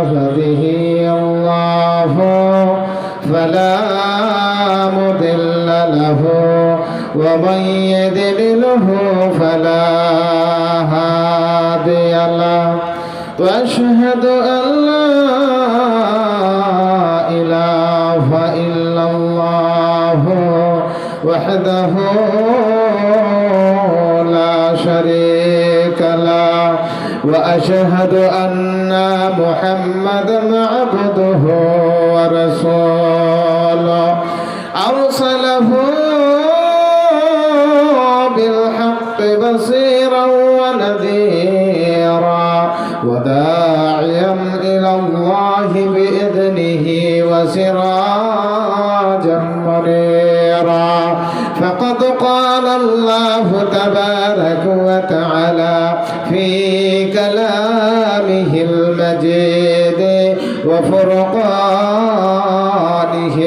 يهده الله فلا مضل له. ومن يضلله فلا هادي له. وأشهد أن لا إله إلا الله وحده وأشهد أن محمدا عبده ورسوله. أرسله بالحق بصيرا ونذيرا وداعيا إلى الله بإذنه وسراجا الله تبارك وتعالى في كلامه المجيد وفرقانه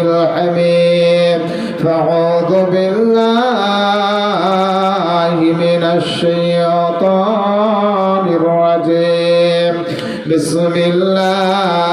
الحميد. فأعوذ بالله من الشيطان الرجيم. بسم الله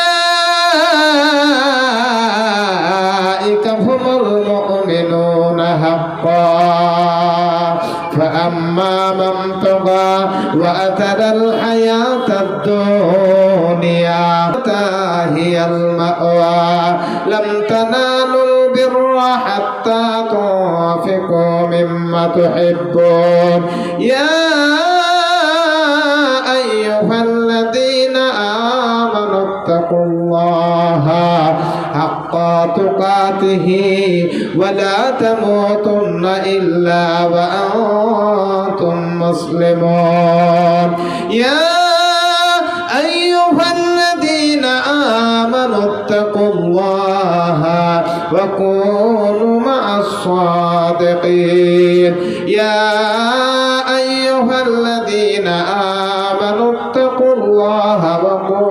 فأما من وأثر الحياة الدنيا هي المأوى. لم تنالوا البر حتى تنفقوا مما تحبون. يا أيها الذين آمنوا اتقوا الله حق تقاته ولا تموتن إلا وأنتم مسلمون يا أيها الذين آمنوا اتقوا الله وكونوا مع الصادقين. يا أيها الذين آمنوا اتقوا الله وقولوا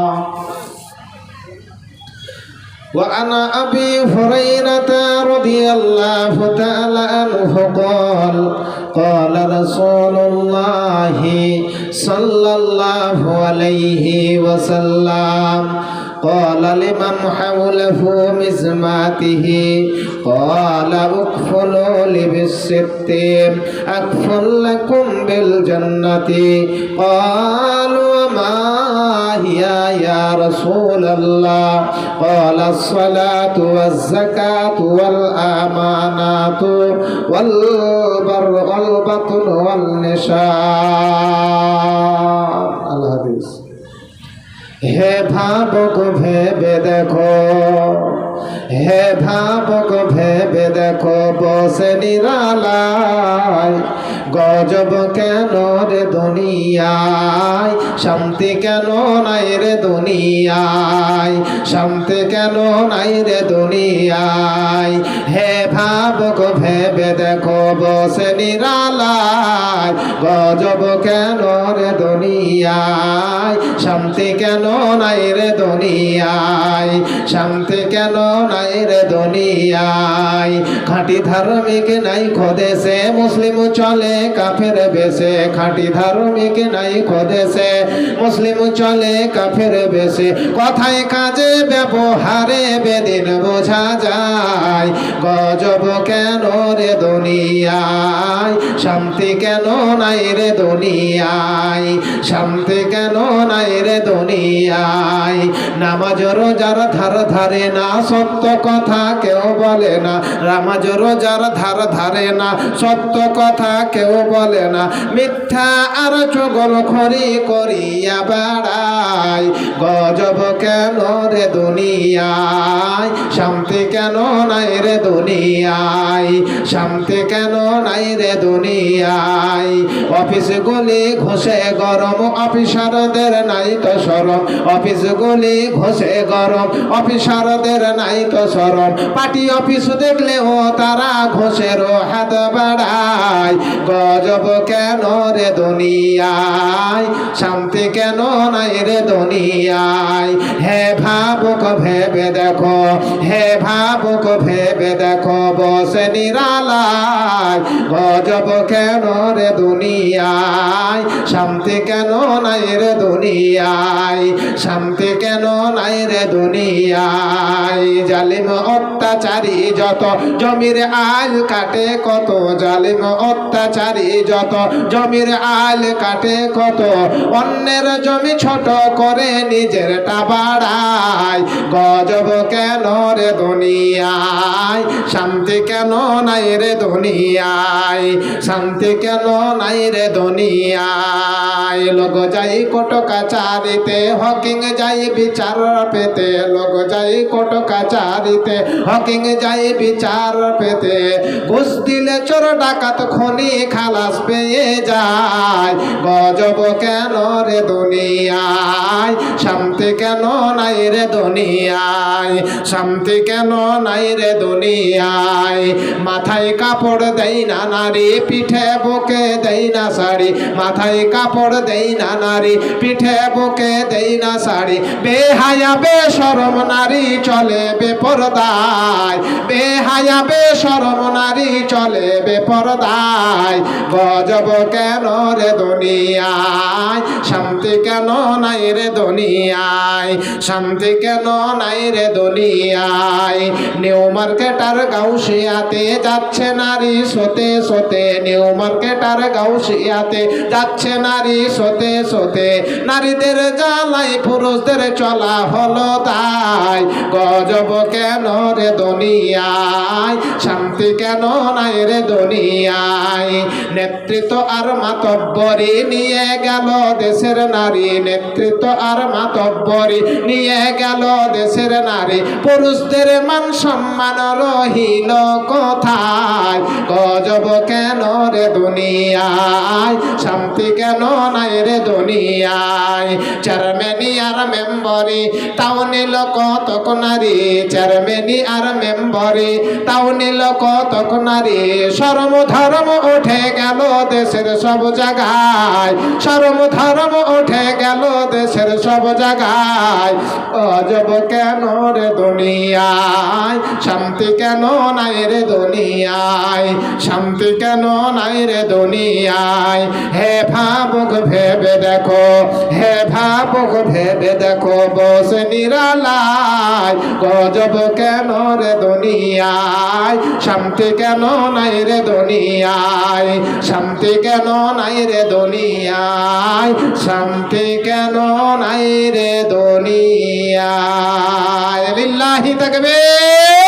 وعن أبي هريرة رضي الله تعالى عنه قال قال رسول الله صلى الله عليه وسلم قال لمن حوله مزماته قال اكفلوا لي بالست اكفل لكم بالجنة قالوا وما هي يا رسول الله قال الصلاة والزكاة والأمانات والبر والبطن والنشاء الحديث হে ভাবক ভেবে দেখো, হে ভাবক ভেবে দেখো, বসে নিরালায়, গজব কেন রে দুনিয়ায়? শান্তি কেন নাই রে দুনিয়ায়? শান্তি কেন নাই রে দুনিয়ায়? হে ভাবুক, ভেবে দেখো বসে নিরালায়। গজব কেন রে দুনিয়ায়? শান্তি কেন নাই রে দুনিয়ায়? শান্তি কেন নাই রে দুনিয়ায়? খাঁটি ধার্মিক নাই খোদেশে মুসলিম চলে, কাফের বেশে। খাঁটি ধার্মিক নাই খোদেশে মুসলিম চলে, কাফের বেশে। কথায় কাজে ব্যবহারে বেদিন বোঝা যায়। গজব কেন রে দুনিয়ায়? শান্তি কেন নাই রে দুনিয়ায়? শান্তি কেন নাই রে দুনিয়ায়? নামাজ রোজার ধার ধারে না, সত্য কথা কেউ বলে না। নামাজ রোজার ধার ধারে না, সত্য কথা কেউ বলে না। মিথ্যা আর চগল খড়ি করিয়া বেড়ায় গজব কেন রে দুনিয়ায়? শান্তি কেন নাই রে দুনিয়ায়। শান্তি কেন নাই রে দুনিয়ায়? অফিস গুলি ঘষে গরম, অফিসারদের নাই তো সরম। অফিস গুলি ঘষে গরম, অফিসারদের নাই তো সরম। পার্টি অফিস দেখলেও তারা ঘষের হাত বাড়ায়। গজব কেন রে দুনিয়ায়? শান্তি কেন নাই রে দুনিয়ায়? হে ভাবুক ভেবে দেখো, হে ভাবুক ভেবে দেখো বসে নিরালায়, গজব কেন রে দুনিয়ায়? শান্তি কেন নাই রে দুনিয়ায়? শান্তি কেন নাই রে দুনিয়ায়? জালিম অত্যাচারী যত জমির আল কাটে কত, জালিম অত্যাচারী যত জমির আল কাটে কত, অন্যের জমি ছোট করে নিজের বাড়ায়, গজব কেন রে দুনিয়ায় শান্তি কেন নাই রে দুনিয়ায়? শান্তি কেন নাই রে দুনিয়ায়? লোক যাই কোট কাচারিতে হকিং যাই বিচার পেতে। লোক যাই কোট কাচারিতে হকিং যাই বিচার পেতে। ঘুষ দিলে চোর, ডাকাত, খনি, খালাস পেয়ে যায়। গজব কেন রে দুনিয়ায়? শান্তি কেন নাই রে দুনিয়ায়? শান্তি কেন নাই রে দুনিয়ায় মাথায় কাপড় দেই না নারী, পিঠে বুকে দেই না শাড়ি। মাথায় কাপড় দেই না নারী, পিঠে বুকে দেই না শাড়ি। বেহায়া বেসরম নারী চলে বেপরদায়। বেহায়া বেসরম নারী চলে বেপরদায়। গজব কেন রে দুনিয়ায়? শান্তি কেন নাই রে দুনিয়ায়? শান্তি কেন নাই রে দুনিয়ায়? নিউ মার্কেটার গাউসিয়াতে যাচ্ছে নারী সোতে সোতে, নিউ মার্কেটার গাউসিয়াতে যাচ্ছে নারী সোতে সোতে। নারীদের জ্বালাই পুরুষদের চলা হলো তাই। গজব কেন রে দুনিয়ায়? শান্তি কেন নাই রে দুনিয়ায়? নেতৃত্ব আর মাতব্বরি নিয়ে গেল দেশের নারী। নেতৃত্ব আর মাতব্বরি নিয়ে গেল দেশের নারী। পুরুষদের মান সম্মান রহিল কোথায়? গজব কেন রে দুনিয়ায়? শান্তি কেন নাই রে দুনিয়ায়? চেয়ারম্যানি আর মেম্বরি তাও নিল কতক নারী? চেয়ারম্যানি আর মেম্বরি তাও নিল কতক নারী? সরম ধর্ম উঠে গেল দেশের সব জায়গায়। সরম ধর্ম উঠে গেল দেশের সব জায়গায়। অজব কেন রে দুনিয়ায়? শান্তি কেন নাই রে দুনিয়ায়? শান্তি কেন নাই রে দুনিয়ায়? হে ভাবুক ভেবে দেখো, হে ভাবুক ভেবে দেখো, বসে নিরালায়, গজব কেন রে দুনিয়ায়? শান্তি কেন নাই রে দুনিয়ায়? শান্তি কেন নাই রে দুনিয়ায়? শান্তি কেন নাই রে দুনিয়ায়? লিল্লাহি তাকবীর।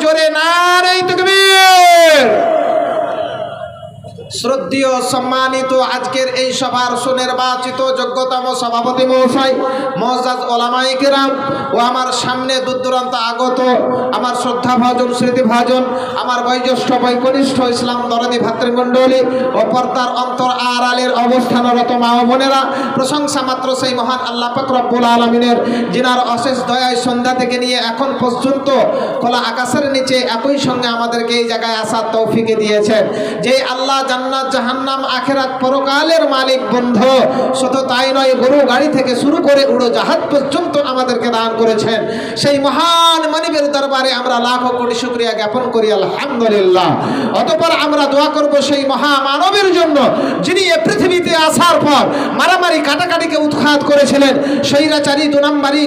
জোরে না রে শ্রদ্ধীয় সম্মানিত আজকের এই সভার সুনির্বাচিত যোগ্যতম সভাপতি মহাশয় মহাজ ওলামাই কিরাম ও আমার সামনে দূর দূরান্ত আগত আমার শ্রদ্ধা ভাজন স্মৃতি ভাজন আমার বয়োজ্যেষ্ঠ বৈকনিষ্ঠ ইসলাম দরদি ভাতৃমণ্ডলী ও পর্দার অন্তর আর আলের অবস্থানরত মা বোনেরা, প্রশংসা মাত্র সেই মহান আল্লাহ রব্বুল আলমিনের, যিনার অশেষ দয়ায় সন্ধ্যা থেকে নিয়ে এখন পর্যন্ত খোলা আকাশের নিচে একই সঙ্গে আমাদেরকে এই জায়গায় আসার তৌফিকে দিয়েছেন। যে আল্লাহ জান্নাত, জাহান্নাম, আখেরাত পরকালের মালিক বন্ধু। শুধু তাই নয়, গরু গাড়ি থেকে শুরু করে উড়ো জাহাজ পর্যন্ত আমাদেরকে দান করেছেন। সেই মহান মনিবের দরবারে আমরা লাখ কোটি শুক্রিয়া জ্ঞাপন করি, আলহামদুলিল্লাহ। অতপর আমরা দোয়া করব সেই মহামানবের জন্য, যিনি এ পৃথিবীতে আসার পর মারামারি কাটাকাটিকে উৎখাত করেছিলেন। স্বৈরাচারী দু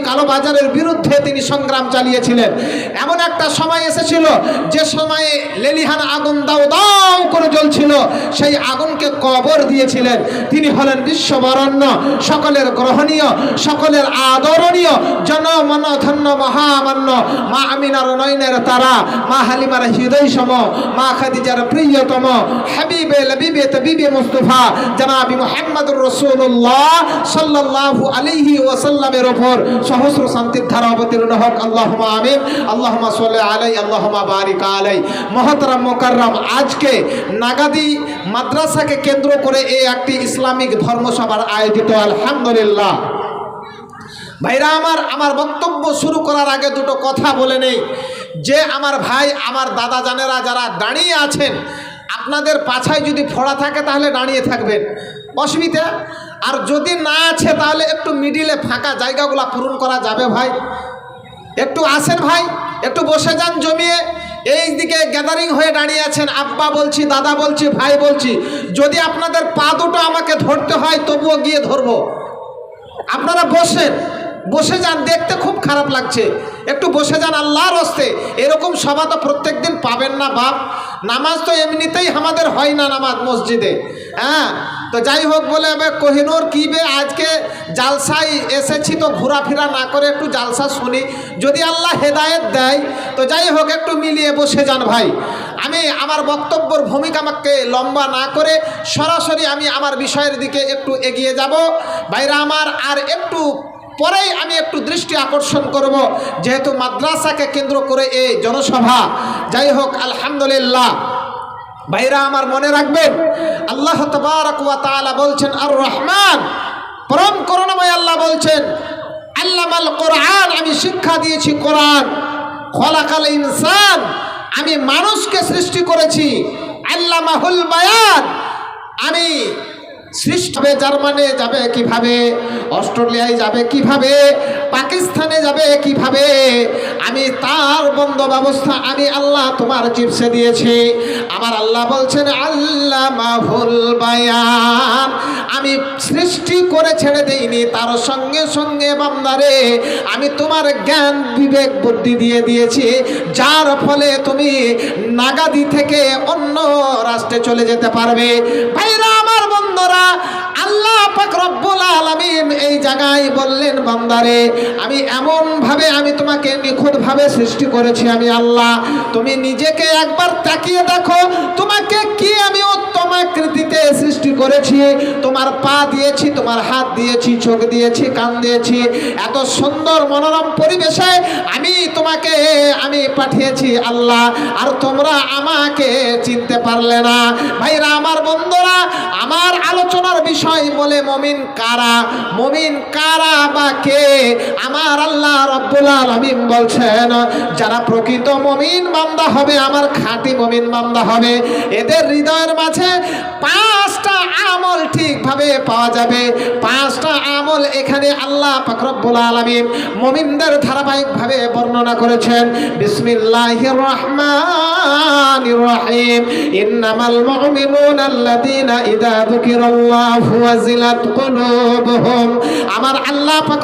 কালোবাজারের বিরুদ্ধে তিনি সংগ্রাম চালিয়েছিলেন। এমন একটা সময় এসেছিল, যে সময়ে লেলিহান আগুন দাও দাও করে জ্বলছিল। সেই আগুনকে কবর দিয়েছিলেন। তিনি হলেন বিশ্ববরণ্য, সকলের গ্রহণীয়, সকলের আদরণীয় জনমন ধন্য মহামান্য মা আমিনার নয়নের তারা, মা হালিমার হৃদয় সম মা খাদিজার প্রিয়তম, হাবিবে লবিবে তবিবে মুস্তফা, জনাবি মুহাম্মদুর রাসূলুল্লাহ সাল্লাল্লাহু আলাইহি ওয়াসাল্লামের উপর সহস্র শান্তির ধারা অবতীর্ণ হোক। আল্লাহুম্মা আমিন। আল্লাহুম্মা সাল্লি আলাই আল্লাহুম্মা বারিক আলাই মহতরম মুকাররম, আজকে নাগাদি মাদ্রাসাকে কেন্দ্র করে এই একটি ইসলামিক ধর্মসভার আয়োজিত, আলহামদুলিল্লাহ। ভাইরা, আমার আমার বক্তব্য শুরু করার আগে দুটো কথা বলে নেই। যে আমার ভাই, আমার দাদা জানেরা যারা দাঁড়িয়ে আছেন, আপনাদের পাছায় যদি ফোড়া থাকে তাহলে দাঁড়িয়ে থাকবেন। অসুবিধা? আর যদি না আছে তাহলে একটু মিডিলে ফাঁকা জায়গাগুলো পূরণ করা যাবে ভাই। একটু আসেন ভাই, একটু বসে যান জমিয়ে। এই দিকে গ্যাদারিং হয়ে দাঁড়িয়ে আছেন, আব্বা বলছি, দাদা বলছি, ভাই বলছি, যদি আপনাদের পা দুটো আমাকে ধরতে হয়, তবুও গিয়ে ধরবো। আপনারা বসেন, বসে যান, দেখতে খুব খারাপ লাগছে। একটু বসে যান, আল্লাহর হস্তে। এরকম সভা তো প্রত্যেক দিন পাবেন না, বাপ। নামাজ তো এমনিতেই আমাদের হয় না নামাজ মসজিদে। হ্যাঁ তো যাই হোক বলে এবার কোহিনুর কি বে আজকে জালসায় এসেছি তো ঘোরাফেরা না করে একটু জালসা শুনি। যদি আল্লাহ হেদায়েত দেয়, তো যাই হোক একটু মিলিয়ে বসে যান ভাই। আমি আমার বক্তব্যর ভূমিকা আমাকে লম্বা না করে সরাসরি আমি আমার বিষয়ের দিকে একটু এগিয়ে যাব। ভাইরা আমার, আর একটু পরেই আমি একটু দৃষ্টি আকর্ষণ করব, যেহেতু মাদ্রাসাকে কেন্দ্র করে এই জনসভা। যাই হোক আলহামদুলিল্লাহ। ভাইরা আমার মনে রাখবেন আল্লাহ তালা বলছেন আর রহমান পরম করুণাময় আল্লাহ বলছেন, আল্লামাল কোরআন, আমি শিক্ষা দিয়েছি কোরআন। খলাকাল ইনসান, আমি মানুষকে সৃষ্টি করেছি। আল্লামাহুল বায়ান, আমি সৃষ্ট হবে জার্মানে যাবে কীভাবে? অস্ট্রেলিয়ায় যাবে কীভাবে? পাকিস্তানে যাবে কীভাবে? আমি তার বন্ধ ব্যবস্থা আমি আল্লাহ তোমার চিপসে দিয়েছি। আমার আল্লাহ বলছেন আল্লাহ মাহুল বায়ান। আমি সৃষ্টি করে ছেড়ে দেইনি, তার সঙ্গে সঙ্গে বান্দারে, আমি তোমার জ্ঞান, বিবেক, বুদ্ধি দিয়ে দিয়েছি। যার ফলে তুমি নাগাদি থেকে অন্য রাষ্ট্রে চলে যেতে পারবে। ভাইরা, আমার বন্ধুরা আল্লাহ পাক রব্বুল আলামিন এই জায়গায় বললেন, বান্দারে, আমি এমন ভাবে আমি তোমাকে নিখুঁত ভাবে সৃষ্টি করেছি আমি আল্লাহ। তুমি নিজেকে একবার তাকিয়ে দেখো, তোমাকে কি আমি উত্তম আকৃতিতে সৃষ্টি করেছি। তোমার পা দিয়েছি, তোমার হাত দিয়েছি, চোখ দিয়েছি, কান দিয়েছি। এত সুন্দর মনোরম পরিবেশে আমি তোমাকে, আমি পাঠিয়েছি আল্লাহ। আর তোমরা আমাকে চিনতে পারলে না। ভাইরা, আমার বন্ধুরা, আমার আলোচনার বিষয় বলে, মমিন কারা? মমিন কারা বা কে? আমার আল্লাহ রব্বুল আলামিন বলছেন, যারা প্রকৃত মমিন বান্দা হবে, আমার খাঁটি মমিন বান্দা হবে। এদের হৃদয়ের মাঝে পাঁচটা আমল ঠিকভাবে পাওয়া যাবে। পাঁচটা আমল এখানে আল্লাহ পাকরব্বুল আলামিন মমিনদের ধারাবাহিকভাবে বর্ণনা করেছেন। বিসমিল্লাহির রহমানির রহিম। ইন্নামাল মুমিনুনা আল্লাযীনা ইযা যুকিরাল্লাহু ওয়াজিলাত কুলুবুহুম। আমার আল্লাহ পাক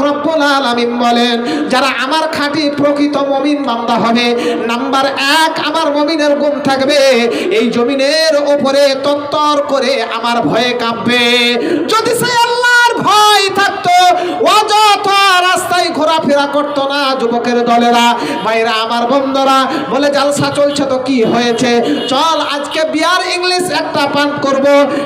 আলামিন বলেন, যারা আমার খাঁটি প্রকৃত মমিন বান্দা হবে, নাম্বার এক আমার মমিনের গুণ থাকবে, এই জমিনের ওপরে তত্তর করে আমার ভয়ে কাঁপবে। যদি সে আল্লাহর ভয় থাকতো, অযথা রাস্তায় ঘোরাফেরা করতো না যুবকের দলেরা। ভাইরা আমার বন্ধুরা, বলে, জালসা চলছে তো কি হয়েছে? চল, আজকে বিয়ার ইংলিশ একটা পান করব,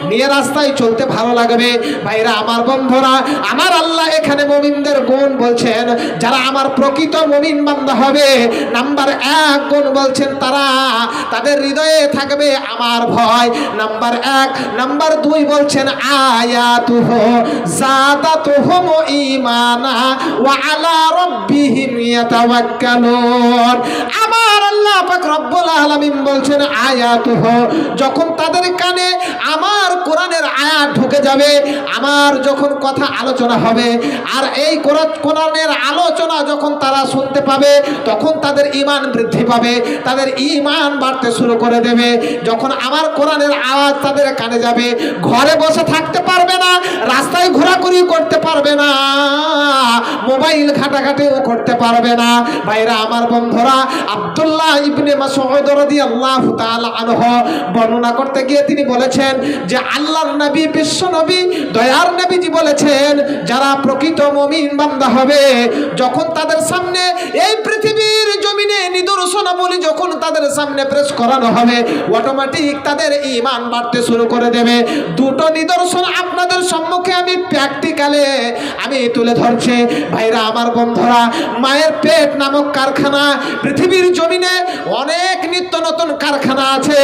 নিয়ে রাস্তায় চলতে ভালো লাগবে। ভাইরা আমার বন্ধুরা, আমার আল্লাহ এখানে মমিনদের গুণ বলছেন। যারা আমার প্রকৃত মমিন বান্দা হবে, নাম্বার এক গুণ বলছেন তারা। তাদের হৃদয়ে থাকবে আমার ভয়। নাম্বার এক, নাম্বার দুই বলছেন আয়াতুহ জাদাতুহুম আমার আল্লাহ রব্বুল আলামিন বলছেন, আয়াতুহ, যখন তাদের কানে আমার কোরআনের আয়াত ঢুকে যাবে, আমার যখন কথা আলোচনা হবে, আর এই কোরআন- কোরআনের আলোচনা যখন তারা শুনতে পাবে, তখন তাদের ঈমান বৃদ্ধি পাবে, তাদের ইমান বাড়তে শুরু করে দেবে। যখন আমার কোরআনের আওয়াজ তাদের কানে যাবে, ঘরে বসে থাকতে পারবে না, রাস্তায় ঘোরাঘুরি করতে পারবে না, মোবাইল ঘাটাঘাটিও করতে পারবে না। ভাইরা, আমার বন্ধুরা, আব্দুল্লাহ ইবনে মাসউদ রাদিয়াল্লাহু তাআলা বর্ণনা করতে গিয়ে তিনি বলেছেন যে, আল্লাহর নবী, বিশ্ব নবী, দয়ার নবীজি বলেছেন, যারা প্রকৃত মুমিন বান্দা হবে, যখন তাদের সামনে এই পৃথিবীর জমিনে নিদর্শন নিদর্শনাবলী যখন তাদের সামনে প্রেস করানো হবে অটোমেটিক তাদের ইমান বাড়তে শুরু করে দেবে। দুটো নিদর্শন আপনাদের সম্মুখে আমি প্র্যাকটিক্যালে আমি তুলে ধরছি, ভাইরা আমার বন্ধুরা, মায়ের পেট নামক কারখানা, পৃথিবীর জমিনে অনেক নিত্য নতুন কারখানা আছে।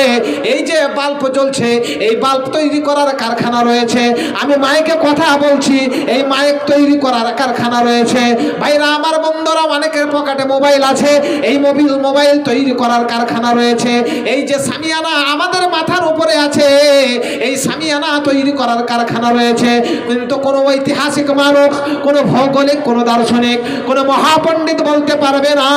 এই যে বাল্ব জ্বলছে, এই বাল্ব তৈরি করার কারখানা রয়েছে। আমি মাইকে কথা বলছি, এই মায়ের তৈরি করার কারখানা রয়েছে। ভাইরা আমার বন্ধুরা, অনেকের পকেটে মোবাইল আছে, এই মোবিল, মোবাইল তৈরি করার কারখানা রয়েছে। এই যে সামিয়ানা আমাদের মাথার উপরে আছে, এই সামিয়ানা তৈরি করার কারখানা রয়েছে। কিন্তু কোনো ঐতিহাসিক মানুষ, কোনো ভৌগোলিক, কোনো দার্শনিক, কোনো মহাপণ্ডিত বলতে পারবে না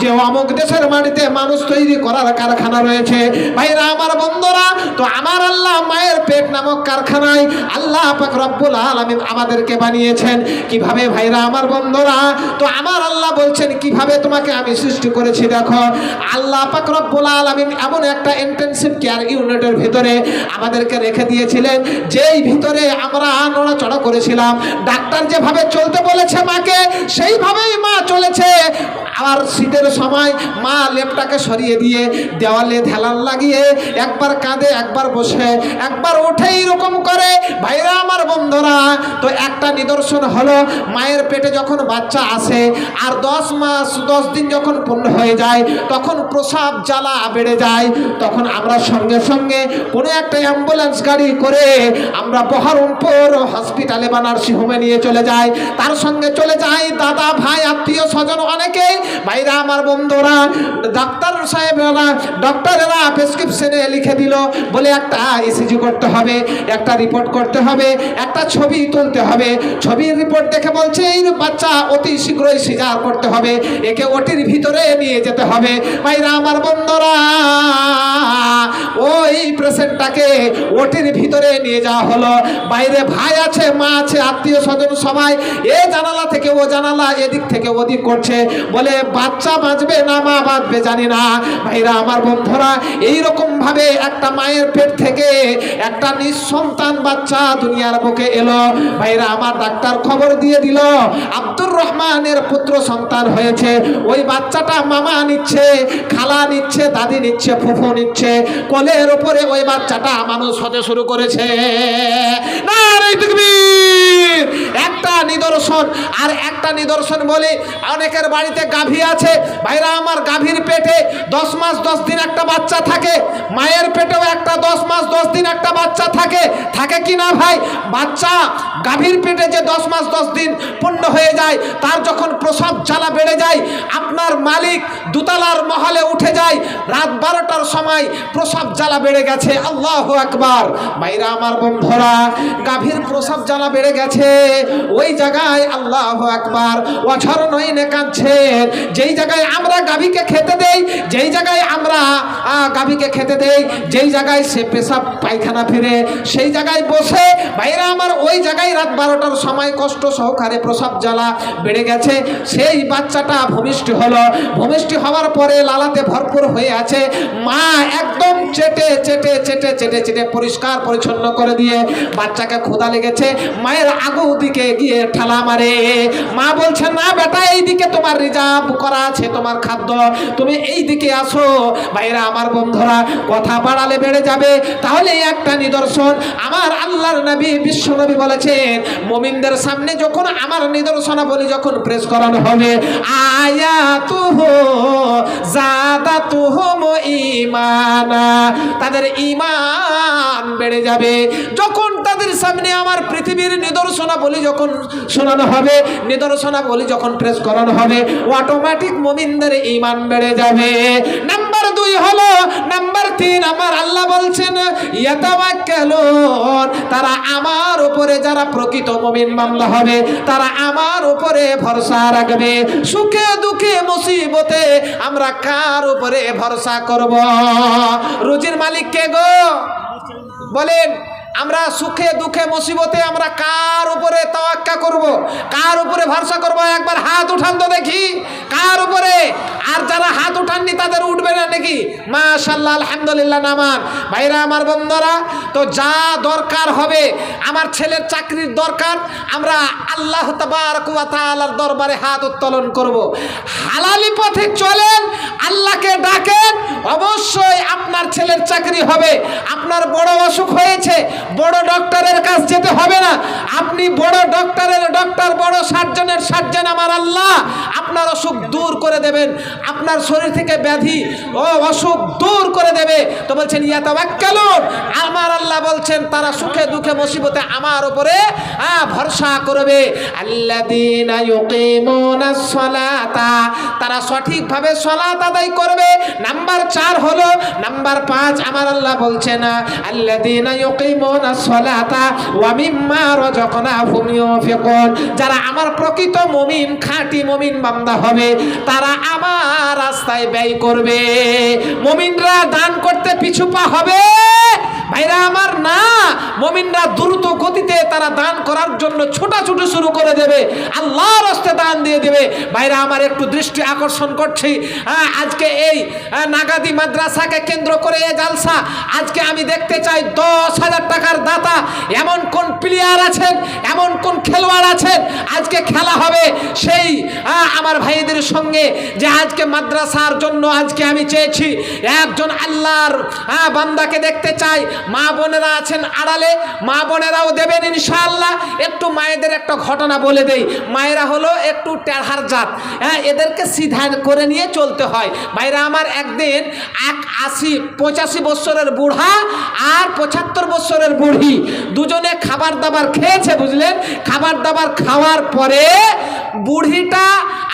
যে অমুক দেশের মাটিতে মানুষ তৈরি করার কারখানা রয়েছে। ভাইরা, আমার বন্ধুরা, তো আমার আল্লাহ মায়ের পেট নামক কারখানায় আল্লাহ পাক রব্বুল আলামিন আমাদেরকে বানিয়েছেন। কীভাবে ভাইরা, আমার বন্ধুরা? তো আমার আল্লাহ বলছেন, কীভাবে তোমাকে আমি সৃষ্টি করেছি দেখো। আল্লাহ পাক রব্বুল আলামিন এমন একটা ইন্টেনসিভ কেয়ার ইউনিটের ভিতরে আমাদেরকে রেখে দিয়েছিলেন, যেই ভিতরে আমরা নড়াচড়া করেছিলাম। ডাক্তার যেভাবে চলতে বলেছে মাকে সেইভাবেই মা চলেছে। আবার শীতের সময় মা লেপটাকে সরিয়ে দিয়ে দেওয়ালে ধ্যালান লাগিয়ে একবার কাঁদে, একবার বসে, একবার উঠে এরকম করে, ভাইরা আমার বন্ধুরা, তো একটা নিদর্শন হলো মায়ের পেটে যখন বাচ্চা আসে আর দশ মাস, দশ দিন যখন পূর্ণ হয়ে যায়, তখন প্রসাব জ্বালা বেড়ে যায়, তখন আমরা সঙ্গে সঙ্গে কোনো একটা অ্যাম্বুলেন্স গাড়ি করে আমরা বহরমপুর হসপিটালে বা নার্সিংহোমে নিয়ে চলে যাই। তার সঙ্গে চলে যাই দাদা, ভাই, আত্মীয় স্বজন অনেকেই ভাইরা আমার বন্ধুরা, ডাক্তার সাহেবরা ডক্টরেরা প্রেসক্রিপশনে লিখে দিল, বলে একটা ইসিজি করতে হবে, একটা রিপোর্ট করতে হবে, একটা ছবি তুলতে হবে। ছবির রিপোর্ট দেখে বলছে, এই বাচ্চা, অতি শীঘ্রই সিজার করতে হবে, একে ওটির ভিতরে নিয়ে যেতে হবে। ভাইরা আমার বন্ধুরা, ওই পেশেন্টটাকে ওটির ভিতরে নিয়ে যাওয়া হলো। বাইরে ভাই আছে, মা আছে আত্মীয় স্বজন সবাই, এ জানালা থেকে ও জানালা, এদিক থেকে ওদিক করছে। বলে বাচ্চা বাঁচবে না, মা বাঁচবে, জানি না। ভাইরা, আমার বন্ধুরা এইরকম ভাবে একটা মায়ের পেট থেকে একটা নিঃসন্তান বাচ্চা দুনিয়ার বুকে এলো। ভাইরা, আমার ডাক্তার খবর দিয়ে দিল, আব্দুর রহমানের পুত্র সন্তান হয়েছে। ওই বাচ্চাটা মামা নিচ্ছে, খালা নিচ্ছে, দাদি নিচ্ছে, ফুফু নিচ্ছে। কোলের উপরে ওই বাচ্চাটা মানুষ হতে শুরু করেছে। না রে! একটা নিদর্শন আর একটা নিদর্শন বলি অনেকের বাড়িতে গাভী আছে। ভাইরা, আমার গাভীর পেটে দশ মাস, দশ দিন একটা বাচ্চা থাকে। মায়ের পেটেও একটা দশ মাস, দশ দিন একটা বাচ্চা থাকে। থাকে কি না ভাই? বাচ্চা গাভীর পেটে যে দশ মাস, দশ দিন পূর্ণ হয়ে যায়, তার যখন প্রসব জ্বালা বেড়ে যায়, আপনার মালিক দুতলার মহলে উঠে যায়, রাত বারোটার সময় প্রসব জ্বালা বেড়ে গেছে। আল্লাহ আকবার। ভাইরা, আমার বন্ধুরা, গাভীর প্রসব জ্বালা বেড়ে গেছে। ওই জায়গায় আল্লাহ একবার অঝর নইনে কাঁদছেন যেই জায়গায় আমরা গাভীকে খেতে দেই, যেই জায়গায় আমরা গাভীকে খেতে দেই, যেই জায়গায় সে পেশাব পায়খানা ফিরে, সেই জায়গায় বসে বাইরে আমার ওই জায়গায় রাত বারোটার সময় কষ্ট সহকারে প্রসাব জ্বালা বেড়ে গেছে। সেই বাচ্চাটা ভূমিষ্ঠ হলো। ভূমিষ্ঠ হওয়ার পরে লালাতে ভরপুর হয়ে আছে। মা একদম চেটে চেটে চেটে চেটে চেটে পরিষ্কার পরিচ্ছন্ন করে দিয়ে বাচ্চাকে ক্ষুদা লেগেছে। মায়ের আগু দিকে গিয়ে ঠেলা মারে। মা বলছে, না বেটা এই দিকে তোমার রিজার্ভ করা আছে, তোমার খাদ্য। তুমি এই দিকে আসো। ভাইরা আমার বন্ধুরা, কথা বাড়ালে বেড়ে যাবে। তাহলে একটা নিদর্শন। আমার আল্লাহর নবী, বিশ্ব নবী বলেছেন, মোমিনদের সামনে যখন আমার নিদর্শনাবলী যখন প্রেস করানো হবে, আয়াতুহ জাদাতুহুম ঈমানা। তাদের ইমান বেড়ে যাবে। যখন তাদের সামনে আমার পৃথিবীর নিদর্শনাবলী যখন শোনানো হবে নিদর্শনাবলী যখন প্রেস করানো হবে অটোমেটিক মুমিনদের ইমান বেড়ে যাবে। নাম্বার দুই হলো নাম্বার তিন, আমার আল্লাহ বলছেন তারা আমার উপরে যারা প্রকৃত মুমিন বান্দা হবে, তারা আমার উপরে ভরসা রাখবে। সুখে দুঃখে মুসিবতে আমরা কার উপরে ভরসা করব? রুজির মালিক কে গো? বলেন। আমরা সুখে, দুঃখে, মুসিবতে আমরা কার উপরে তাওয়াক্কা করব? কার উপরে ভরসা করব? একবার হাত উঠান তো দেখি। কার উপরে? আর যারা হাত উঠাননি তাদের উঠবে না নাকি মাশাল্লাহ আলহামদুলিল্লাহ নামান ভাইরা, আমার বন্ধুরা, তো যা দরকার হবে, আমার ছেলের চাকরির দরকার, আমরা আল্লাহ তাআলার দরবারে হাত উত্তোলন করব। হালালি পথে চলেন, আল্লাহকে ডাকেন, অবশ্যই আপনার ছেলের চাকরি হবে। আপনার বড় অসুখ হয়েছে বড় ডক্টরের কাছ যেতে হবে না। আপনি বড় ডক্টরের ডক্টর বড় সার্জনের সার্জন আমার আল্লাহ। আপনার অসুখ দূর করে দেবেন। আপনার শরীর থেকে ব্যাধি, ও, অসুখ দূর করে দেবে। তো বলছেন, ইয়াতাওয়াক্কালুন। আমার আল্লাহ বলছেন, তারা সুখে দুঃখে মুসিবতে আমার উপরে ভরসা করবে। তারা সঠিকভাবে সলাত আদায় করবে। নাম্বার চার হলো, নাম্বার পাঁচ, আমার আল্লাহ বলছে বলছেন, আল্লাযীনা যারা আমার প্রকৃত মমিন, খাঁটি মমিন বান্দা হবে, তারা আমার রাস্তায় ব্যয় করবে। মমিনরা দান করতে পিছুপা হবে ভাইরা আমার না মমিনরা দ্রুত গতিতে তারা দান করার জন্য ছোটাছুটি শুরু করে দেবে আল্লাহর হস্তে দান দিয়ে দেবে। ভাইরা আমার একটু দৃষ্টি আকর্ষণ করছি। হ্যাঁ, আজকে এই নাগাদি মাদ্রাসাকে কেন্দ্র করে এ জালসা আজকে আমি দেখতে চাই দশ হাজার টাকার দাতা। এমন কোন প্লেয়ার আছেন এমন কোন খেলোয়াড় আছেন আজকে খেলা হবে সেই আহ, আমার ভাইদের সঙ্গে যে আজকে মাদ্রাসার জন্য আজকে আমি চেয়েছি। একজন আল্লাহর আহ, বান্দাকে দেখতে চাই মা বোনেরা আছেন আড়ালে, মা বোনেরাও দেবেন ইনশাআল্লাহ। একটু মায়েদের একটা ঘটনা বলে দেই। মায়েরা হলো একটু টেঢ়ার জাত। হ্যাঁ এদেরকে সিধা করে নিয়ে চলতে হয়। ভাইরা আমার একদিন এক আশি, পঁচাশি বছরের বুড়া আর পঁচাত্তর বছরের বুড়ি দুজনে খাবার দাবার খেয়েছে, বুঝলেন? খাবার দাবার খাওয়ার পরে বুড়িটা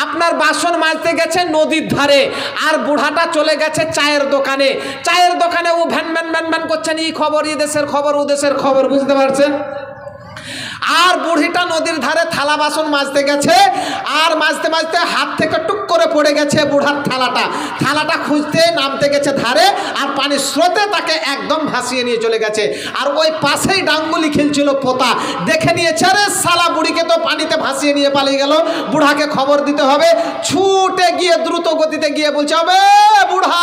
আপনার বাসন মাজতে গেছে নদীর ধারে, আর বুড়াটা চলে গেছে চায়ের দোকানে। চায়ের দোকানে ও ভ্যান ভ্যান ভ্যান ভ্যান করছেন এই খবর এই দেশের খবর ও দেশের খবর বুঝতে পারছেন? আর বুড়িটা নদীর ধারে থালা বাসন মাজতে গেছে, আর মাজতে মাজতে হাত থেকে টুক করে পড়ে গেছে বুড়ার থালাটা। থালাটা খুঁজতে নামতে গেছে ধারে, আর পানির স্রোতে তাকে একদম ভাসিয়ে নিয়ে চলে গেছে। আর ওই পাশেই ডাঙ্গুলি খেলছিল পোতা। দেখে নিয়েছে রে সালা বুড়িকে তো পানিতে ভাসিয়ে নিয়ে পালিয়ে গেল। বুড়াকে খবর দিতে হবে, ছুটে গিয়ে দ্রুত গতিতে গিয়ে বলছে হবে বুড়া,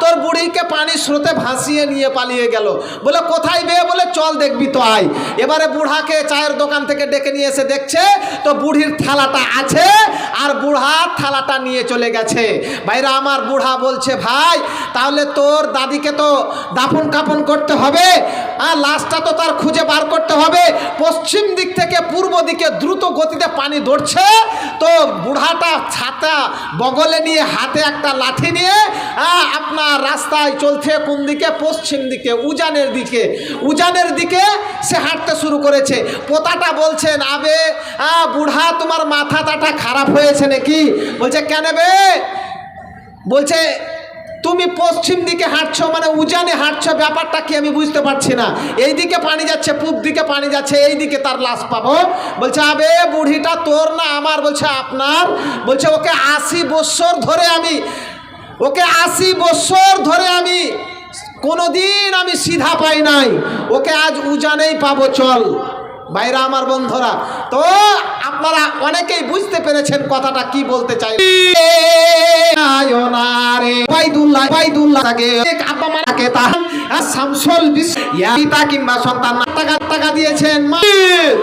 তোর বুড়িকে পানির স্রোতে ভাসিয়ে নিয়ে পালিয়ে গেল। বলে, কোথায় বে? বলে, চল দেখবি তো আয়। এবারে বুড়াকে চায়ের দোকান থেকে ডেকে নিয়ে এসে দেখছে, তো বুড়ির থালাটা আছে আর বুড়া থালাটা নিয়ে চলে গেছে। ভাইরা, আমার বুড়া বলছে, ভাই, তাহলে তোর দাদিকে তো দাফন কাপন করতে হবে, আর লাশটা তো তার খুঁজে বার করতে হবে। পশ্চিম দিক থেকে পূর্ব দিকে দ্রুত গতিতে পানি ধরছে। তো বুড়াটা ছাতা বগলে নিয়ে হাতে একটা লাঠি নিয়ে আপনার রাস্তায় চলছে কোন দিকে? পশ্চিম দিকে, উজানের দিকে। উজানের দিকে সে হাঁটতে শুরু করেছে। পোতাটা বলছেন আবে আহ, বুড়া তোমার মাথা টাটা খারাপ হয়েছে নাকি? বলছে কেন বে? বলছে তুমি পশ্চিম দিকে হাঁটছো মানে উজানে হাঁটছো ব্যাপারটা কি আমি বুঝতে পারছি না। এই দিকে পানি যাচ্ছে পূব দিকে পানি যাচ্ছে এই দিকে তার লাশ পাবো। বলছে আবে বুড়িটা তোর না আমার? বলছে আপনার? বলছে ওকে আশি বৎসর ধরে আমি ওকে আশি বৎসর ধরে আমি কোনোদিন আমি সিধা পাই নাই। ওকে আজ উজানেই পাবো চল। বাইরা আমার বন্ধুরা, তো আপনারা অনেকেই বুঝতে পেরেছেন কথাটা কি বলতে চাই। শামসুল ইয়া পিতা কিংবা সন্তান টাকা টাকা দিয়েছেন